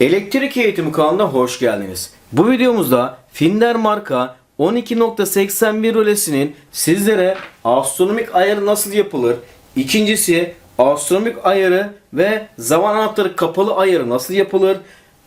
Elektrik Eğitimi kanalına hoş geldiniz. Bu videomuzda Finder marka 12.81 rölesinin sizlere astronomik ayarı nasıl yapılır? İkincisi astronomik ayarı ve zaman anahtarı kapalı ayarı nasıl yapılır?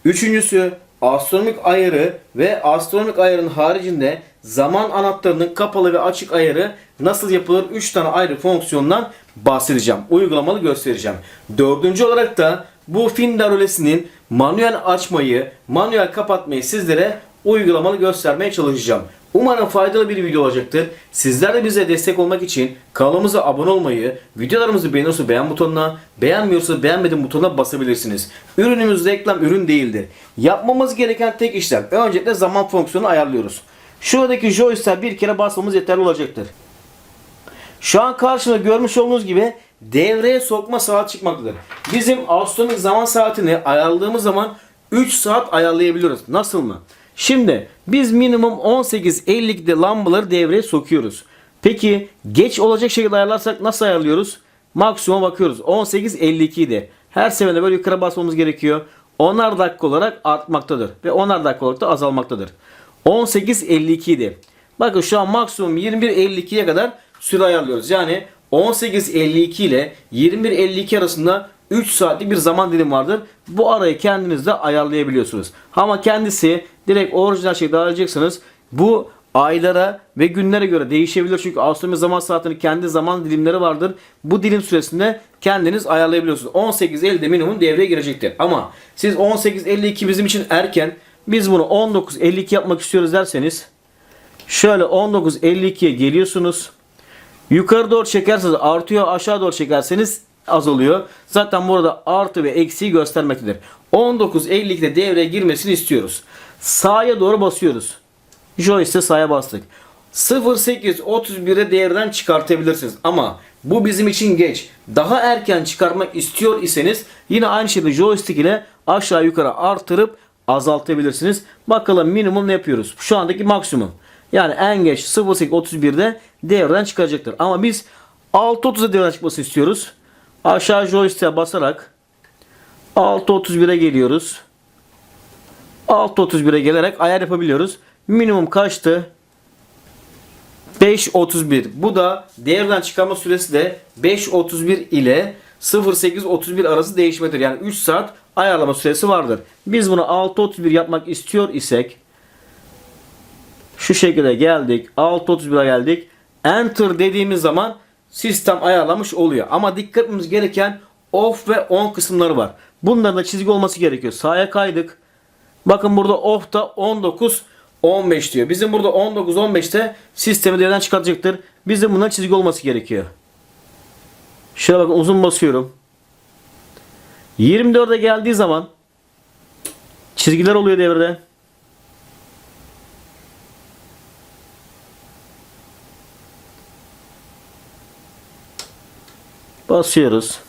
Üçüncüsü astronomik ayarı ve astronomik ayarın haricinde zaman anahtarının kapalı ve açık ayarı nasıl yapılır? 3 tane ayrı fonksiyondan bahsedeceğim. Uygulamalı göstereceğim. Dördüncü olarak da bu Finder rölesinin manuel açmayı, manuel kapatmayı sizlere uygulamalı göstermeye çalışacağım. Umarım faydalı bir video olacaktır. Sizler de bize destek olmak için kanalımıza abone olmayı, videolarımızı beğeniyorsa beğen butonuna, beğenmiyorsa beğenmedim butonuna basabilirsiniz. Ürünümüz reklam ürün değildir. Yapmamız gereken tek işlem öncelikle zaman fonksiyonu ayarlıyoruz. Şuradaki joystick'e bir kere basmamız yeterli olacaktır. Şu an karşımda görmüş olduğunuz gibi devreye sokma saat çıkmaktadır. Bizim astronomik zaman saatini ayarladığımız zaman 3 saat ayarlayabiliyoruz. Nasıl mı? Şimdi biz minimum 18.52'de lambaları devreye sokuyoruz. Peki geç olacak şekilde ayarlarsak nasıl ayarlıyoruz? Maksimuma bakıyoruz. 18.52'de. Her seferinde böyle yukarı basmamız gerekiyor. Onar dakika olarak artmaktadır. Ve onar dakika olarak da azalmaktadır. 18.52 idi. Bakın şu an maksimum 21.52'ye kadar süre ayarlıyoruz. Yani 18.52 ile 21.52 arasında 3 saatlik bir zaman dilimi vardır. Bu arayı kendiniz de ayarlayabiliyorsunuz. Ama kendisi direkt orijinal şekilde ayarlayacaksınız. Bu aylara ve günlere göre değişebilir. Çünkü astronomi zaman saatinin kendi zaman dilimleri vardır. Bu dilim süresinde kendiniz ayarlayabiliyorsunuz. 18.50'de minimum devreye girecektir. Ama siz 18.52 bizim için erken biz bunu 19.52 yapmak istiyoruz derseniz şöyle 19.52'ye geliyorsunuz. Yukarı doğru çekerseniz artıyor, aşağı doğru çekerseniz azalıyor. Zaten burada artı ve eksiği göstermektedir. 19.52'de devreye girmesini istiyoruz. Sağa doğru basıyoruz. Joystick'e sağa bastık. 08.31'e devreden çıkartabilirsiniz. Ama bu bizim için geç. Daha erken çıkarmak istiyor iseniz yine aynı şekilde joystick ile aşağı yukarı artırıp azaltabilirsiniz. Bakalım minimum ne yapıyoruz? Şu andaki maksimum. Yani en geç 08.31'de devreden çıkacaktır. Ama biz 6.30'da devreden çıkması istiyoruz. Aşağı joystick'e basarak 6.31'e geliyoruz. 6.31'e gelerek ayar yapabiliyoruz. Minimum kaçtı? 5.31. Bu da devreden çıkarma süresi de 5.31 ile 08.31 arası değişmektedir. Yani 3 saat ayarlama süresi vardır. Biz bunu 6.31 yapmak istiyor isek şu şekilde geldik. 6.31'e geldik. Enter dediğimiz zaman sistem ayarlamış oluyor. Ama dikkat etmemiz gereken off ve on kısımları var. Bunların da çizgi olması gerekiyor. Sağa kaydık. Bakın burada off'ta 19 15 diyor. Bizim burada 19 15'te sistemi devreden çıkartacaktır. Bizim buna çizgi olması gerekiyor. Şöyle bakın uzun basıyorum. 24'e geldiği zaman çizgiler oluyor devrede. Basıyoruz.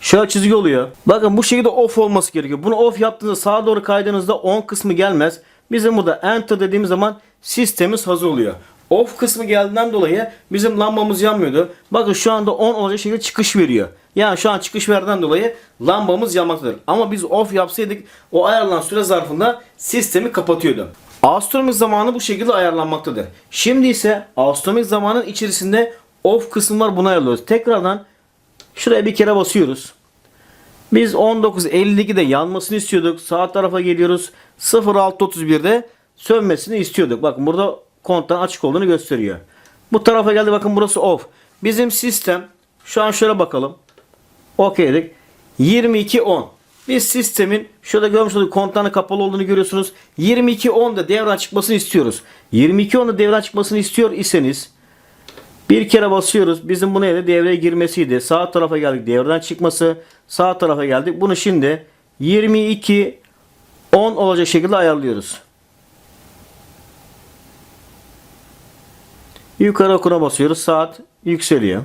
Şöyle çizgi oluyor. Bakın bu şekilde off olması gerekiyor. Bunu off yaptığınızda sağa doğru kaydığınızda on kısmı gelmez. Bizim burada enter dediğimiz zaman sistemimiz hazır oluyor. Off kısmı geldiğinden dolayı bizim lambamız yanmıyordu. Bakın şu anda on olacak şekilde çıkış veriyor. Yani şu an çıkış verdiğinden dolayı lambamız yanmaktadır. Ama biz off yapsaydık o ayarlanan süre zarfında sistemi kapatıyordu. Astronomik zamanı bu şekilde ayarlanmaktadır. Şimdi ise astronomik zamanın içerisinde off kısım var bunu ayarlıyoruz. Tekrardan şuraya bir kere basıyoruz. Biz 19.52'de yanmasını istiyorduk. Sağ tarafa geliyoruz. 06.31'de sönmesini istiyorduk. Bakın burada konttan açık olduğunu gösteriyor. Bu tarafa geldi bakın burası off. Bizim sistem şu an şöyle bakalım. OK dedik. 22.10. Biz sistemin şurada görmüş olduğunuz kontağının kapalı olduğunu görüyorsunuz. 22.10'da devran çıkmasını istiyoruz. 22.10'da devran çıkmasını istiyor iseniz bir kere basıyoruz. Bizim bu neydi? Devreye girmesiydi. Sağ tarafa geldik. Devreden çıkması. Sağ tarafa geldik. Bunu şimdi 22 10 olacak şekilde ayarlıyoruz. Yukarı okuna basıyoruz. Saat yükseliyor.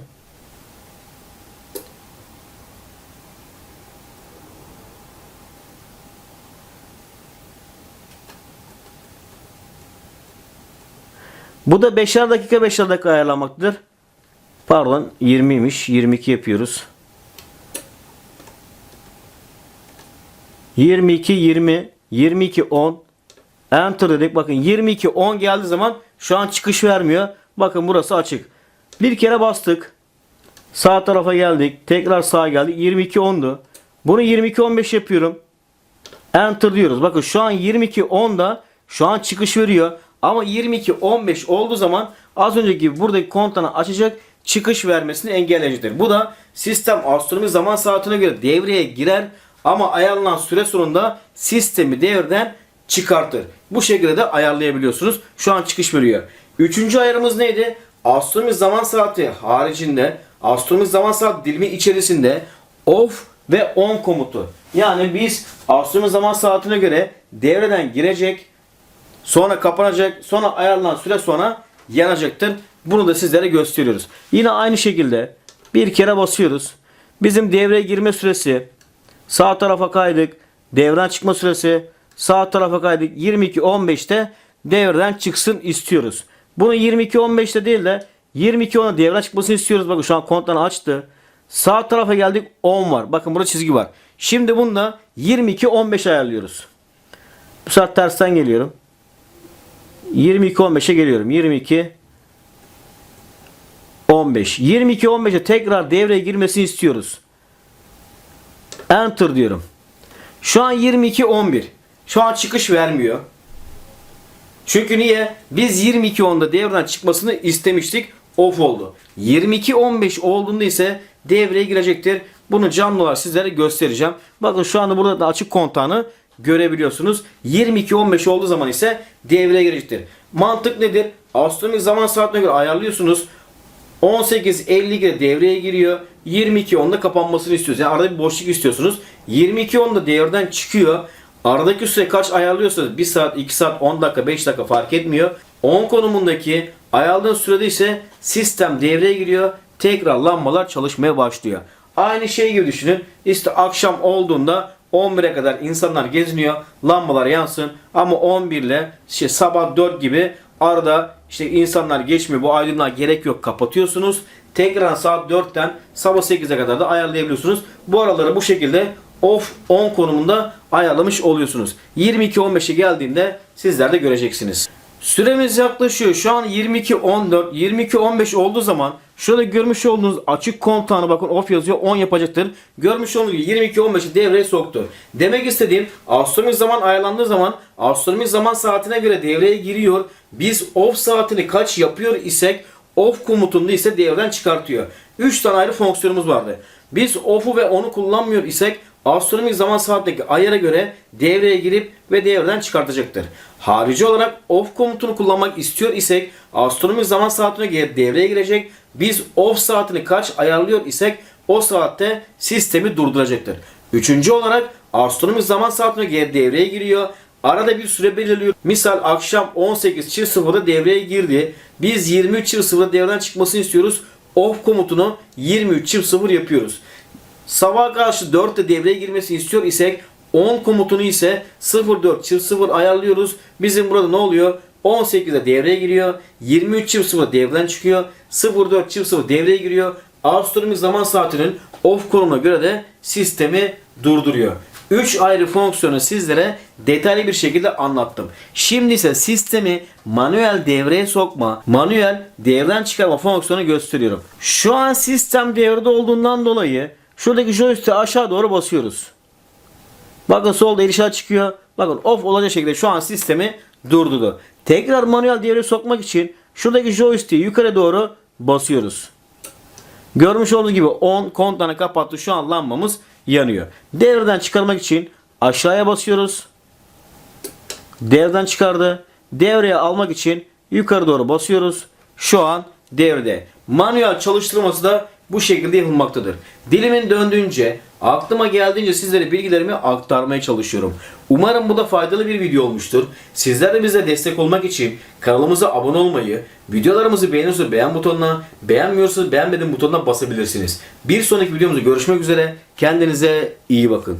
Bu da 5'er dakika 5'er dakika ayarlamaktadır. Pardon 20'ymiş. 22 yapıyoruz. 22 20 22 10 Enter dedik. Bakın 22 10 geldiği zaman şu an çıkış vermiyor. Bakın burası açık. Bir kere bastık. Sağ tarafa geldik. Tekrar sağa geldik. 22 10'du. Bunu 22 15 yapıyorum. Enter diyoruz. Bakın şu an 22 10'da şu an çıkış veriyor. Ama 22 15 olduğu zaman az önceki gibi buradaki kontanı açacak çıkış vermesini engelleyecektir. Bu da sistem astronomi zaman saatine göre devreye girer ama ayarlanan süre sonunda sistemi devreden çıkartır. Bu şekilde de ayarlayabiliyorsunuz. Şu an çıkış veriyor. Üçüncü ayarımız neydi? Astronomi zaman saati haricinde astronomi zaman saat dilimi içerisinde off ve on komutu. Yani biz astronomi zaman saatine göre devreden girecek, sonra kapanacak, sonra ayarlanan süre sonra yanacaktır. Bunu da sizlere gösteriyoruz. Yine aynı şekilde bir kere basıyoruz. Bizim devreye girme süresi sağ tarafa kaydık. Devreden çıkma süresi sağ tarafa kaydık. 22.15'te devreden çıksın istiyoruz. Bunu 22.15'te değil de 22.10'a devreden çıkmasını istiyoruz. Bakın şu an kontlarını açtı. Sağ tarafa geldik 10 var. Bakın burada çizgi var. Şimdi bunu da 22.15 ayarlıyoruz. Bu saat tersten geliyorum. 22.15'e geliyorum. 22 15. 22 15'e tekrar devreye girmesini istiyoruz. Enter diyorum. Şu an 22 11. Şu an çıkış vermiyor. Çünkü niye? Biz 22 10'da devreden çıkmasını istemiştik. Off oldu. 22 15 olduğunda ise devreye girecektir. Bunu canlı olarak sizlere göstereceğim. Bakın şu anda burada da açık kontağını görebiliyorsunuz. 22-15 olduğu zaman ise devreye girecektir. Mantık nedir? Astronomik zaman saatine göre ayarlıyorsunuz. 18.52'de devreye giriyor. 22.10'da kapanmasını istiyoruz. Yani arada bir boşluk istiyorsunuz. 22.10'da devreden çıkıyor. Aradaki süre kaç ayarlıyorsanız 1 saat, 2 saat, 10 dakika, 5 dakika fark etmiyor. 10 konumundaki ayarladığın sürede ise sistem devreye giriyor. Tekrar lambalar çalışmaya başlıyor. Aynı şey gibi düşünün. İşte akşam olduğunda 11'e kadar insanlar geziniyor. Lambalar yansın. Ama 11 ile işte sabah 4 gibi arada işte insanlar geçmiyor. Bu aydınlığa gerek yok. Kapatıyorsunuz. Tekrar saat 4'ten sabah 8'e kadar da ayarlayabiliyorsunuz. Bu araları bu şekilde off on konumunda ayarlamış oluyorsunuz. 22-15'e geldiğinde sizler de göreceksiniz. Süremiz yaklaşıyor. Şu an 22-14, 22-15 olduğu zaman şurada görmüş olduğunuz açık kontağını bakın off yazıyor 10 yapacaktır. Görmüş olduğunuz gibi 22-15'i devreye soktu. Demek istediğim astronomik zaman ayarlandığı zaman astronomik zaman saatine göre devreye giriyor. Biz off saatini kaç yapıyor isek off komutunda ise devreden çıkartıyor. 3 tane ayrı fonksiyonumuz vardı. Biz off'u ve on'u kullanmıyor isek astronomik zaman saatteki ayara göre devreye girip ve devreden çıkartacaktır. Harici olarak off komutunu kullanmak istiyor isek astronomik zaman saatine göre devreye girecek. Biz off saatini kaç ayarlıyor isek o saatte sistemi durduracaktır. Üçüncü olarak astronomik zaman saatine göre devreye giriyor. Arada bir süre belirliyor. Misal akşam 18.00'da devreye girdi. Biz 23.00'da devreden çıkmasını istiyoruz. Off komutunu 23.00 yapıyoruz. Sabah karşı 4'te devreye girmesini istiyor isek 10 komutunu ise 04.00 ayarlıyoruz. Bizim burada ne oluyor? 18'de devreye giriyor. 23.00 devreden çıkıyor. 04.00 devreye giriyor. Astronomik zaman saatinin off konumuna göre de sistemi durduruyor. 3 ayrı fonksiyonu sizlere detaylı bir şekilde anlattım. Şimdi ise sistemi manuel devreye sokma, manuel devreden çıkarma fonksiyonu gösteriyorum. Şu an sistem devrede olduğundan dolayı şuradaki joystick'e aşağı doğru basıyoruz. Bakın solda işareti çıkıyor. Bakın off olacak şekilde şu an sistemi durdurdu. Tekrar manuel devreye sokmak için şuradaki joystick'i yukarı doğru basıyoruz. Görmüş olduğunuz gibi 10 kontağını kapattı. Şu an lambamız yanıyor. Devreden çıkarmak için aşağıya basıyoruz. Devreden çıkardı. Devreye almak için yukarı doğru basıyoruz. Şu an devrede. Manuel çalıştırması da bu şekilde yapılmaktadır. Dilimin döndüğünce, aklıma geldiğince sizlere bilgilerimi aktarmaya çalışıyorum. Umarım bu da faydalı bir video olmuştur. Sizler de bize destek olmak için kanalımıza abone olmayı, videolarımızı beğeniyorsanız beğen butonuna, beğenmiyorsanız beğenmedim butonuna basabilirsiniz. Bir sonraki videomuzda görüşmek üzere. Kendinize iyi bakın.